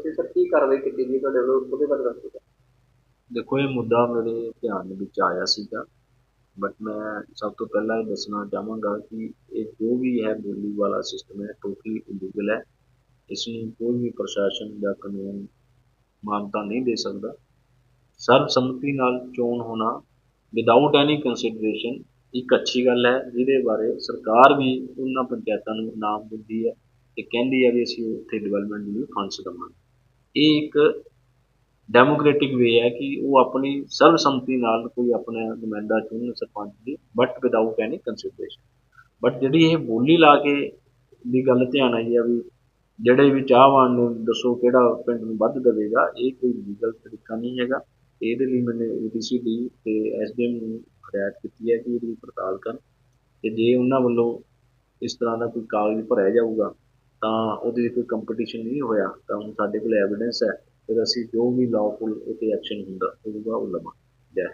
ਤੁਸੀਂ ਸਰ ਕੀ ਕਾਰਵਾਈ ਕੀਤੀ ਗਈ ਤੁਹਾਡੇ ਵੱਲੋਂ? ਉਹਦੇ ਬਾਰੇ ਦੱਸੋ। ਸਰ। ਦੇਖੋ, ਇਹ ਮੁੱਦਾ ਮੇਰੇ ਧਿਆਨ ਦੇ ਵਿੱਚ ਆਇਆ ਸੀਗਾ। ਬਟ ਮੈਂ ਸਭ ਤੋਂ ਪਹਿਲਾਂ ਇਹ ਦੱਸਣਾ ਚਾਹਾਂਗਾ ਕਿ ਇਹ ਜੋ ਵੀ ਹੈ ਬੋਲੀ ਵਾਲਾ ਸਿਸਟਮ ਹੈ ਟੋਟਲੀ ਇਲੀਗਲ ਹੈ। ਇਸ ਨੂੰ ਕੋਈ ਵੀ ਪ੍ਰਸ਼ਾਸਨ ਜਾਂ ਕਾਨੂੰਨ ਮਾਨਤਾ ਨਹੀਂ ਦੇ ਸਕਦਾ। ਸਰਬਸੰਮਤੀ ਨਾਲ ਚੋਣ ਹੋਣਾ ਵਿਦਆਊਟ ਐਨੀ ਕੰਸੀਡਰੇਸ਼ਨ ਇੱਕ ਅੱਛੀ ਗੱਲ ਹੈ। ਜਿਹਦੇ ਬਾਰੇ ਸਰਕਾਰ ਵੀ ਉਹਨਾਂ ਪੰਚਾਇਤਾਂ ਨੂੰ ਇਨਾਮ ਦਿੰਦੀ ਹੈ ਤੇ ਕਹਿੰਦੀ ਹੈ ਵੀ ਅਸੀਂ ਉੱਥੇ ਡਿਵੈਲਪਮੈਂਟ ਲਈ ਫੰਡਸ ਦੇਵਾਂਗੇ। ਇਹ ਇੱਕ ਡੈਮੋਕ੍ਰੈਟਿਕ ਵੇ ਹੈ ਕਿ ਉਹ ਆਪਣੀ ਸਰਬਸੰਮਤੀ ਨਾਲ ਕੋਈ ਆਪਣਾ ਨੁਮਾਇੰਦਾ ਚੁਣਨ ਸਰਪੰਚ ਦੀ but without any consideration but ਜਿਹੜੀ ਇਹ ਬੋਲੀ ਲਾ ਕੇ ਦੀ ਗੱਲ ਧਿਆਨ ਆਈ ਆ ਵੀ ਜਿਹੜੇ ਵੀ ਚਾਹਵਾਨ ਨੇ, ਦੱਸੋ ਕਿਹੜਾ ਪਿੰਡ ਨੂੰ ਵੱਧ ਦੇਵੇਗਾ, ਇਹ ਕੋਈ ਲੀਗਲ ਤਰੀਕਾ ਨਹੀਂ ਹੈਗਾ। ਇਹਦੇ ਲਈ ਮੈंने ਏਡੀਸੀਡੀ ਤੇ ਐਸਡੀਐਮ ਨੂੰ ਹਦਾਇਤ ਕੀਤੀ ਹੈ ਕਿ ਇਹਦੀ ਪੜਤਾਲ ਕਰਨ। ਤੇ ਜੇ ਉਹਨਾਂ ਵੱਲੋਂ ਇਸ ਤਰ੍ਹਾਂ ਦਾ ਕੋਈ ਕਾਗਜ਼ ਭਰਿਆ ਜਾਊਗਾ ਤਾਂ ਉਹਦੇ ਕੋਈ ਕੰਪੀਟੀਸ਼ਨ ਨਹੀਂ ਹੋਇਆ, ਤਾਂ ਹੁਣ ਸਾਡੇ ਕੋਲ ਐਵੀਡੈਂਸ ਹੈ ਫਿਰ ਅਸੀਂ ਜੋ ਵੀ ਲਾਅਫੁਲ ਇਹ ਐਕਸ਼ਨ ਹੁੰਦਾ ਹੋਊਗਾ ਉਹ ਲਵਾਂਗੇ ਜੈ